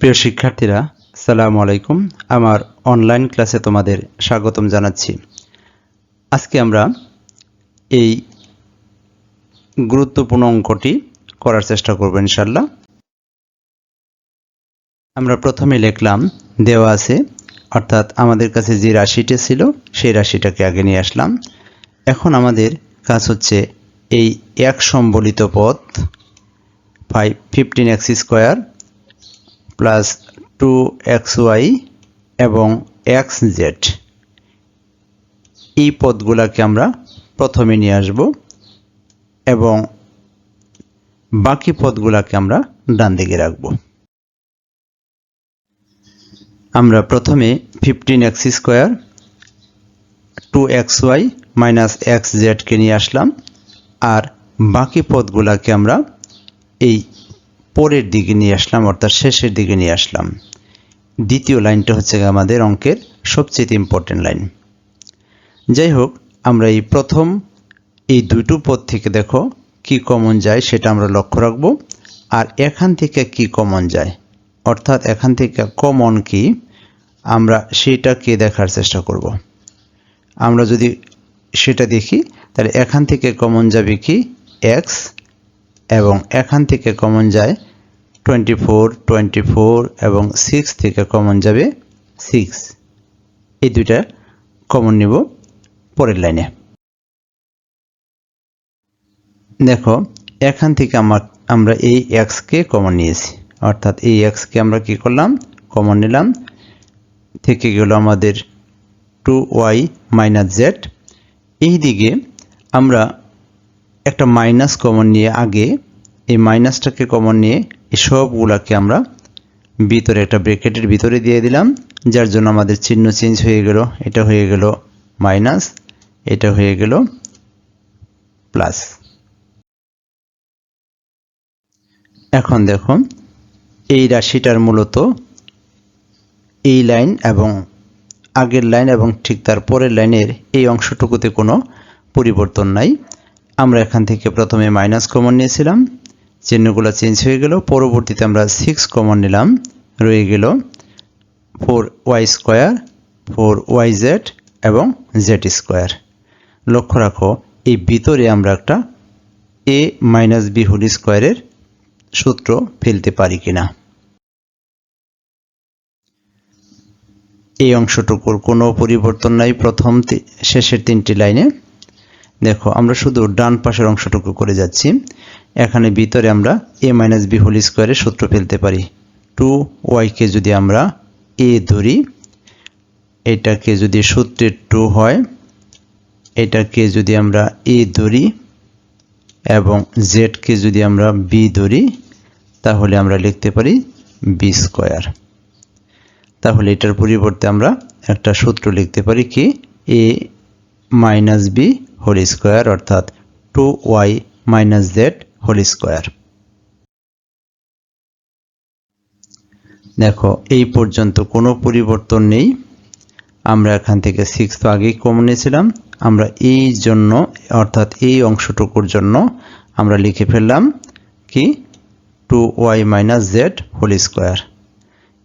প্রিয় শিক্ষার্থীরা, সালামু আলাইকুম। আমার অনলাইন ক্লাসে তোমাদের স্বাগতম জানাচ্ছি। আজকে আমরা এই গুরুত্বপূর্ণ অঙ্কটি করার চেষ্টা করব ইনশাল্লাহ আমরা প্রথমে লিখলাম, দেওয়া আছে, অর্থাৎ আমাদের কাছে যে রাশিটা ছিল, সেই রাশিটাকে আগে নিয়ে আসলাম। এখন আমাদের কাজ হচ্ছে এই এক সম্বলিত পথ five fifteen x square plus two x y এবং এক্স জেড এই পদগুলোকে আমরা প্রথমে নিয়ে আসব এবং বাকি পদগুলোকে আমরা ডান দিকে রাখব। আমরা প্রথমে fifteen x square two x y minus x জেডকে নিয়ে আসলাম, আর বাকি পদগুলোকে আমরা এই পরের দিকে নিয়ে আসলাম, অর্থাৎ শেষের দিকে নিয়ে আসলাম। দ্বিতীয় লাইনটা হচ্ছে আমাদের অঙ্কের সবচেয়ে ইম্পর্টেন্ট লাইন যাই হোক, আমরা এই প্রথম, এই দুটো পদ থেকে দেখো কি কমন যায়, সেটা আমরা লক্ষ্য রাখব। আর এখান থেকে কি কমন যায়? অর্থাৎ এখান থেকে কমন কি? আমরা সেটাকে দেখার চেষ্টা করব। আমরা যদি সেটা দেখি, তাহলে এখান থেকে কমন যাবে কি? এক্স এবং এখান থেকে কমন যায় টোয়েন্টি ফোর টোয়েন্টি ফোর এবং সিক্স থেকে কমন যাবে সিক্স এই দুইটা কমন নিব পরের লাইনে দেখো, এখান থেকে আমার আমরা এই এক্সকে কমন নিয়েছি। অর্থাৎ এই এক্সকে আমরা কি করলাম? কমন নিলাম। থেকে গেল আমাদের টু ওয়াই মাইনাস জেড এই দিকে আমরা একটা মাইনাস কমন নিয়ে আগে, এই মাইনাসটাকে কমন নিয়ে সবগুলাকে আমরা ভিতরে একটা ব্রেকেটের ভিতরে দিয়ে দিলাম, যার জন্য আমাদের চিহ্ন চেঞ্জ হয়ে গেল, এটা হয়ে গেল মাইনাস এটা হয়ে গেল প্লাস এখন দেখো, এই রাশিটার মূলত এই লাইন এবং আগের লাইন এবং ঠিক তার পরের লাইনের এই অংশটুকুতে কোনো পরিবর্তন নাই। আমরা এখান থেকে প্রথমে মাইনাস কমন নিয়েছিলাম। চিহ্নগুলো চেঞ্জ হয়ে গেল। পরবর্তীতে আমরা সিক্স কমন নিলাম। রয়ে গেল four y square four y z এবং জেড স্কোয়ার লক্ষ্য রাখো, এই ভিতরে আমরা একটা এ মাইনাস বি হোল স্কোয়ারের সূত্র ফেলতে পারি কিনা। এই অংশটুকুর কোনো পরিবর্তন নাই প্রথম শেষের তিনটি লাইনে। দেখো, আমরা শুধু ডান পাশের অংশটুকু করে যাচ্ছি। এখানে ভিতরে আমরা এ মাইনাস বি হোল স্কোয়ারের সূত্র ফেলতে পারি। টু ওয়াইকে যদি আমরা এ ধরি, এটাকে যদি সূত্রের টু হয়, এটাকে যদি আমরা এ ধরি এবং জেডকে যদি আমরা বি ধরি, তাহলে আমরা লিখতে পারি বি স্কোয়ার তাহলে এটার পরিবর্তে আমরা একটা সূত্র লিখতে পারি কি? A minus b whole square, অর্থাৎ two y minus z whole square. দেখো, এই পর্যন্ত কোনো পরিবর্তন নেই। আমরা এখান থেকে সিক্স তো আগেই কমন নিয়েছিলাম। আমরা এই জন্য, অর্থাৎ এই অংশটুকুর জন্য আমরা লিখে ফেললাম কি? Two y minus z whole square.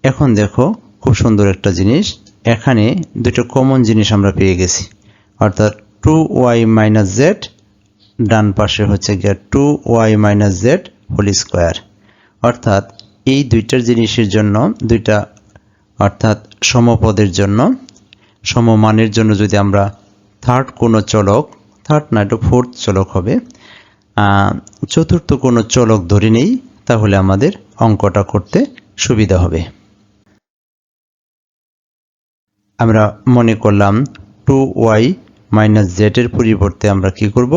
এখন দেখো, খুব সুন্দর একটা জিনিস। এখানে দুটো কমন জিনিস আমরা পেয়ে গেছি। অর্থাৎ টু ওয়াই মাইনাস জেড ডান পাশে হচ্ছে গিয়ে two y minus z whole square অর্থাৎ এই দুইটার জিনিসের জন্য, দুইটা অর্থাৎ সমপদের জন্য, সমমানের জন্য যদি আমরা থার্ড কোনো চলক থার্ড না, এটা ফোর্থ চলক হবে চতুর্থ কোনো চলক ধরে নেই, তাহলে আমাদের অঙ্কটা করতে সুবিধা হবে। আমরা মনে করলাম টু ওয়াই মাইনাস জেডের পরিবর্তে আমরা কি করব?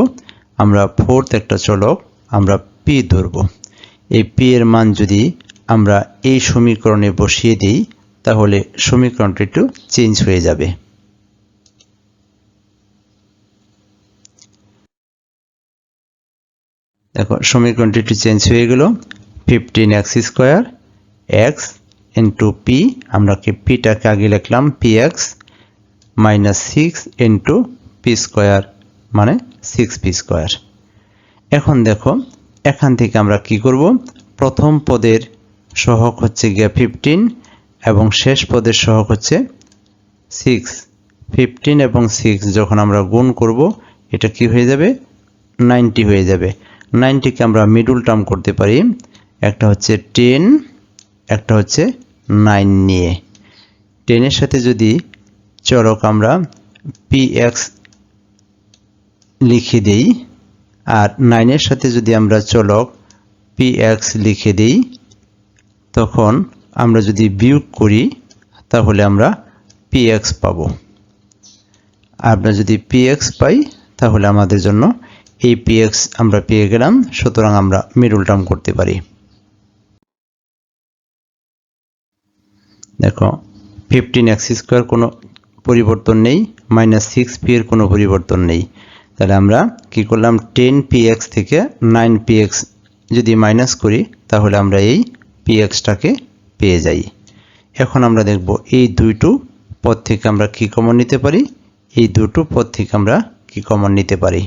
আমরা ফোর্থ একটা চলক, আমরা পি ধরব। এই পি এর মান যদি আমরা এই সমীকরণে বসিয়ে দিই, তাহলে সমীকরণটা একটু চেঞ্জ হয়ে যাবে। দেখো, সমীকরণটি একটু চেঞ্জ হয়ে গেল। Fifteen x square x into p আমরা কি পিটাকে আগে লিখলাম? P x minus six into p square মানে সিক্স পি স্কোয়ার। এখন দেখো, এখান থেকে আমরা কি করব? প্রথম পদের সহক হচ্ছে গিয়া ফিফটিন এবং শেষ পদের সহক হচ্ছে সিক্স ফিফটিন এবং সিক্স যখন আমরা গুণ করব, এটা কি হয়ে যাবে? নাইনটি হয়ে যাবে। নাইনটিকে আমরা মিডল টার্ম করতে পারি। একটা হচ্ছে টেন একটা হচ্ছে নাইন নিয়ে। টেনের সাথে যদি চরক আমরা পি এক্স লিখে দেই। আর নাইনের সাথে যদি আমরা চলক পি এক্স লিখে দেই, তখন আমরা যদি বিয়োগ করি, তাহলে আমরা পি এক্স পাবো। আমরা যদি পি এক্স পাই, তাহলে আমাদের জন্য এই পি এক্স আমরা পেয়ে গেলাম। সুতরাং আমরা মিডল টার্ম করতে পারি। দেখো ফিফটিন এক্স স্কোয়ার কোনো পরিবর্তন নেই মাইনাস সিক্স পি এর কোনো পরিবর্তন নেই। তাহলে আমরা কি করলাম টেন পি এক্স থেকে নাইন পি এক্স যদি মাইনাস করি, তাহলে আমরা এই পি এক্সটাকে পেয়ে যাই। এখন আমরা দেখব এই দুইটো পদ থেকে আমরা কি কমন নিতে পারি? এই দুটো পদ থেকে আমরা কি কমন নিতে পারি?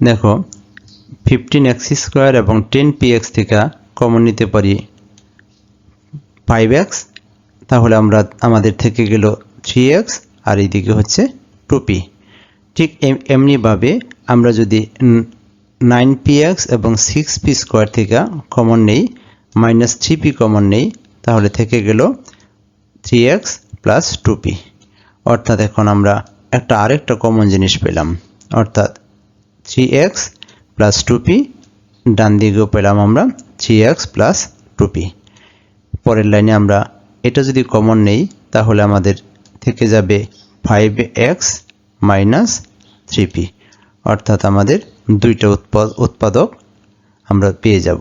দেখো ফিফটিন এক্স স্কোয়ার এবং টেন পি এক্স থেকে কমন নিতে পারি ফাইভ এক্স তাহলে আমরা, আমাদের থেকে গেল থ্রি এক্স আর এইদিকে হচ্ছে টুপি ঠিক এমনিভাবে আমরা যদি নাইন পি এক্স এবং সিক্স পি স্কোয়ার থেকে কমন নেই মাইনাস থ্রি পি কমন নেই, তাহলে থেকে গেল three x plus two p অর্থাৎ এখন আমরা একটা আরেকটা কমন জিনিস পেলাম। অর্থাৎ three x plus two p ডান দিকেও পেলাম আমরা three x plus two p পরের লাইনে আমরা এটা যদি কমন নেই, তাহলে আমাদের থেকে যাবে five x minus three p অর্থাৎ আমাদের দুইটা উৎপাদক আমরা পেয়ে যাব।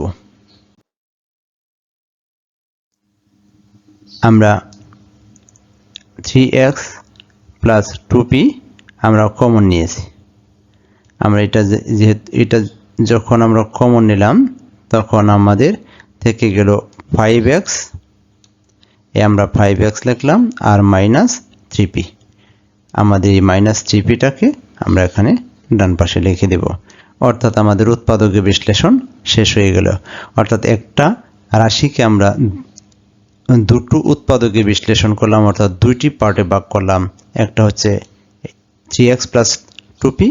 আমরা three x plus two p আমরা কমন নিয়েছি। আমরা এটা যেহেতু, এটা যখন আমরা কমন নিলাম, তখন আমাদের থেকে গেল ফাইভ এক্স এ আমরা ফাইভ এক্স লিখলাম, আর মাইনাস থ্রি পি আমাদের এই মাইনাস থ্রি পিটাকে আমরা এখানে ডান পাশে লিখে দেব। অর্থাৎ আমাদের উৎপাদকের বিশ্লেষণ শেষ হয়ে গেল। অর্থাৎ একটা রাশিকে আমরা দুটো উৎপাদকে বিশ্লেষণ করলাম, অর্থাৎ দুইটি পার্টে ভাগ করলাম। একটা হচ্ছে three x plus two p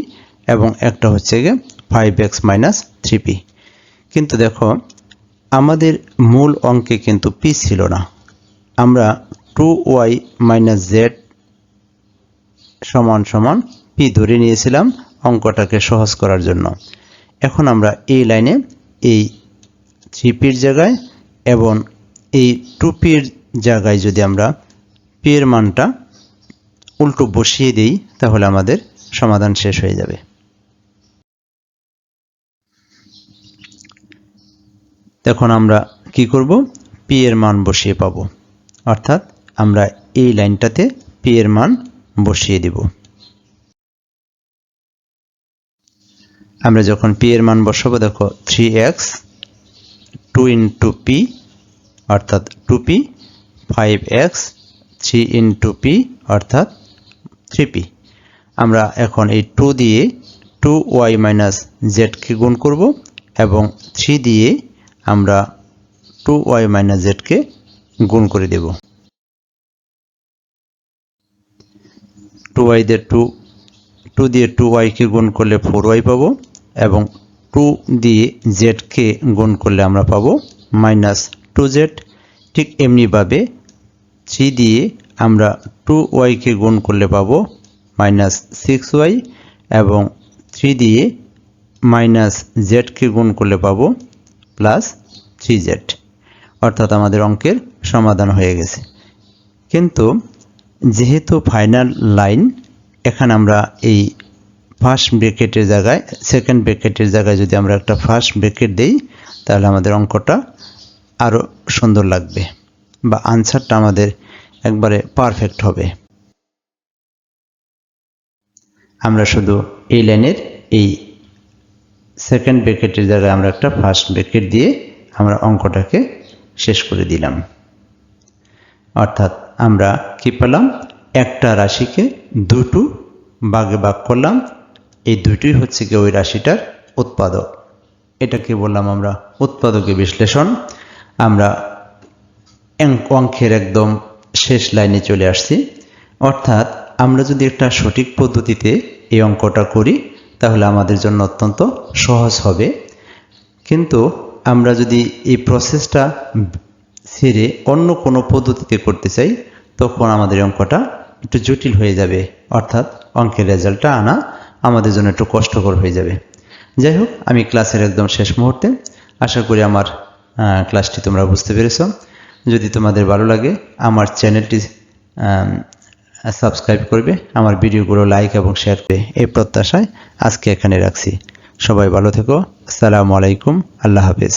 এবং একটা হচ্ছে গিয়ে five x minus three p কিন্তু দেখো, আমাদের মূল অঙ্কে কিন্তু পি ছিল না। আমরা টু ওয়াই মাইনাস জেড সমান সমান পি ধরে নিয়েছিলাম অঙ্কটাকে সহজ করার জন্য। এখন আমরা এই লাইনে এই থ্রি পির জায়গায় এবং এই টু পির জায়গায় যদি আমরা পি মানটা উল্টো বসিয়ে দিই, তাহলে আমাদের সমাধান শেষ হয়ে যাবে। তখন আমরা কি করব? পি এর মান বসিয়ে পাব। অর্থাৎ আমরা এই লাইনটাতে পি এর মান বসিয়ে দিব। আমরা যখন পি এর মান বসাবো, দেখো three x two into p অর্থাৎ two p five x three into p অর্থাৎ থ্রি পি আমরা এখন এই টু দিয়ে টু ওয়াই মাইনাস জেডকে গুণ করব এবং থ্রি দিয়ে আমরা টু ওয়াই মাইনাস জেডকে গুণ করে দেব। টু ওয়াই দিয়ে টু টু দিয়ে টু ওয়াইকে গুণ করলে ফোর ওয়াই পাবো এবং টু দিয়ে জেডকে গুণ করলে আমরা পাবো মাইনাস টু জেড ঠিক এমনিভাবে থ্রি দিয়ে আমরা টু ওয়াইকে গুণ করলে পাবো মাইনাস সিক্স ওয়াই এবং থ্রি দিয়ে মাইনাস জেডকে গুণ করলে পাবো প্লাস থ্রি জেড অর্থাৎ আমাদের অঙ্কের সমাধান হয়ে গেছে। কিন্তু যেহেতু ফাইনাল লাইন, এখানে আমরা এই ফার্স্ট ব্রেকেটের জায়গায় সেকেন্ড ব্রেকেটের জায়গায় যদি আমরা একটা ফার্স্ট ব্রেকেট দিই, তাহলে আমাদের অঙ্কটা আরও সুন্দর লাগবে বা আনসারটা আমাদের একবারে পারফেক্ট হবে। আমরা শুধু এই লাইনের, এই সেকেন্ড ব্রেকেটের জায়গায় আমরা একটা ফার্স্ট ব্রেকেট দিয়ে আমরা অঙ্কটাকে শেষ করে দিলাম। অর্থাৎ আমরা কি পেলাম? একটা রাশিকে দুটো ভাগে ভাগ করলাম। এই দুটোই হচ্ছে কি ওই রাশিটার উৎপাদক। এটাকে বললাম আমরা উৎপাদকে বিশ্লেষণ। আমরা অঙ্ক- অঙ্কের একদম শেষ লাইনে চলে আসছি। অর্থাৎ আমরা যদি একটা সঠিক পদ্ধতিতে এই অঙ্কটা করি, তাহলে আমাদের জন্য অত্যন্ত সহজ হবে। কিন্তু আমরা যদি এই প্রসেসটা ছেড়ে অন্য কোনো পদ্ধতিতে করতে চাই, তখন আমাদের অঙ্কটা একটু জটিল হয়ে যাবে। অর্থাৎ অঙ্কের রেজাল্টটা আনা আমাদের জন্য একটু কষ্টকর হয়ে যাবে। যাই হোক, আমি ক্লাসের একদম শেষ মুহূর্তে আশা করি আমার ক্লাসটি তোমরা বুঝতে পেরেছ। যদি তোমাদের ভালো লাগে, আমার চ্যানেলটি সাবস্ক্রাইব করবে, আমার ভিডিওগুলো লাইক এবং শেয়ার করবে, এই প্রত্যাশায় আজকে এখানে রাখছি। সবাই ভালো থেকো, আসসালামু আলাইকুম, আল্লাহ হাফেজ।